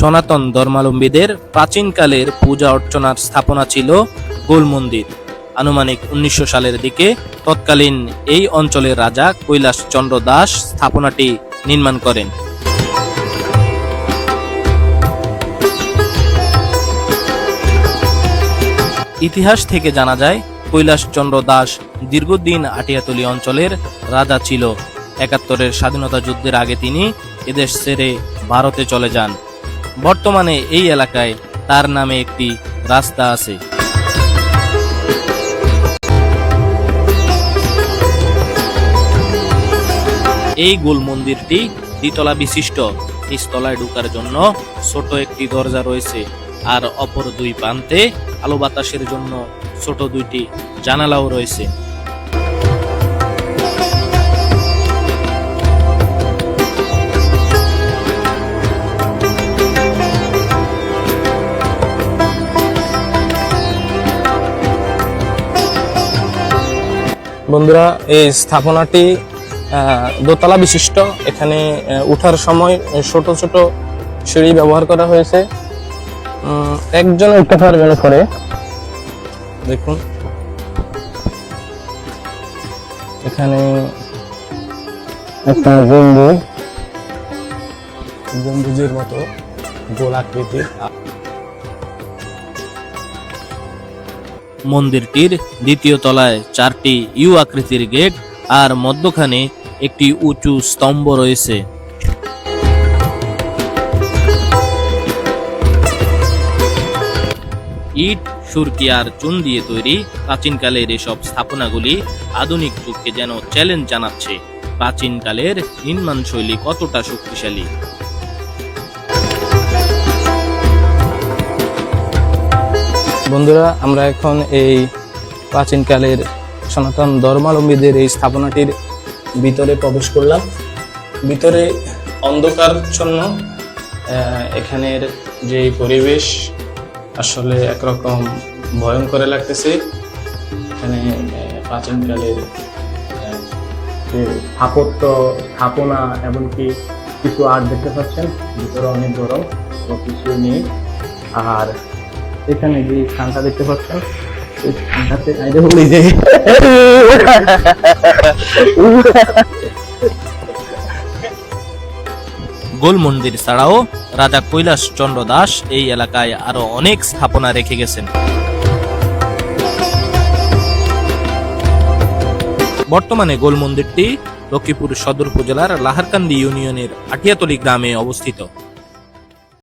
সনাতন ধর্মাবলম্বীদের প্রাচীনকালের পূজা অর্চনার স্থাপনা ছিল গোল মন্দির। আনুমানিক উনিশশো সালের দিকে তৎকালীন এই অঞ্চলের রাজা কৈলাস চন্দ্র দাস স্থাপনাটি নির্মাণ করেন। ইতিহাস থেকে জানা যায় কৈলাস চন্দ্র দাস দীর্ঘদিন আটিয়াতলি অঞ্চলের রাজা ছিল। একাত্তরের স্বাধীনতা যুদ্ধের আগে তিনি এদেশ ছেড়ে ভারতে চলে যান। বর্তমানে এই এলাকায় তার নামে একটি রাস্তা আছে। এই গোল মন্দিরটি দ্বিতলা বিশিষ্ট। নিচতলায় ঢোকার জন্য ছোট একটি দরজা রয়েছে। আর অপর দুই প্রান্তে আলো বাতাসের জন্য ছোট দুইটি জানালাও রয়েছে। বন্ধুরা, এই স্থাপনাটি দোতলা বিশিষ্ট। এখানে ওঠার সময় ছোট ছোট সিঁড়ি ব্যবহার করা হয়েছে। একজন উঠতে পারবেন উপরে দেখুন। এখানে একটা গম্বুজ গম্বুজের মতো গোল আকৃতির মন্দিরটির দ্বিতীয় তলায় চারটি ইউ আকৃতির গেট আর মধ্যখানে একটি উঁচু স্তম্ভ রয়েছে। ইট, সুরকি আর চুন দিয়ে তৈরি প্রাচীনকালের এসব স্থাপনাগুলি আধুনিক যুগকে যেন চ্যালেঞ্জ জানাচ্ছে। প্রাচীনকালের নির্মাণ শৈলী কতটা শক্তিশালী? বন্ধুরা, আমরা এখন এই প্রাচীনকালের সনাতন ধর্মাবলম্বীদের এই স্থাপনাটির ভিতরে প্রবেশ করলাম। ভিতরে অন্ধকারচ্ছন্ন এখানের যে পরিবেশ আসলে একরকম ভয়ঙ্কর লাগতেছে। এখানে প্রাচীনকালের যে স্থাপত্য, স্থাপনা এমনকি কিছু আর্ট দেখতে পাচ্ছেন। ভিতরে অনেক গরম কিছু নেই। আর এখানে যে স্থানটা দেখতে পাচ্ছেন যে। গোল মন্দির ছাড়াও রাজা কৈলাস চন্দ্র দাস এই এলাকায় আরও অনেক স্থাপনা রেখে গেছেন। বর্তমানে গোল মন্দিরটি লক্ষ্মীপুর সদর উপজেলার লাহারকান্দি ইউনিয়নের আটিয়াতলি গ্রামে অবস্থিত।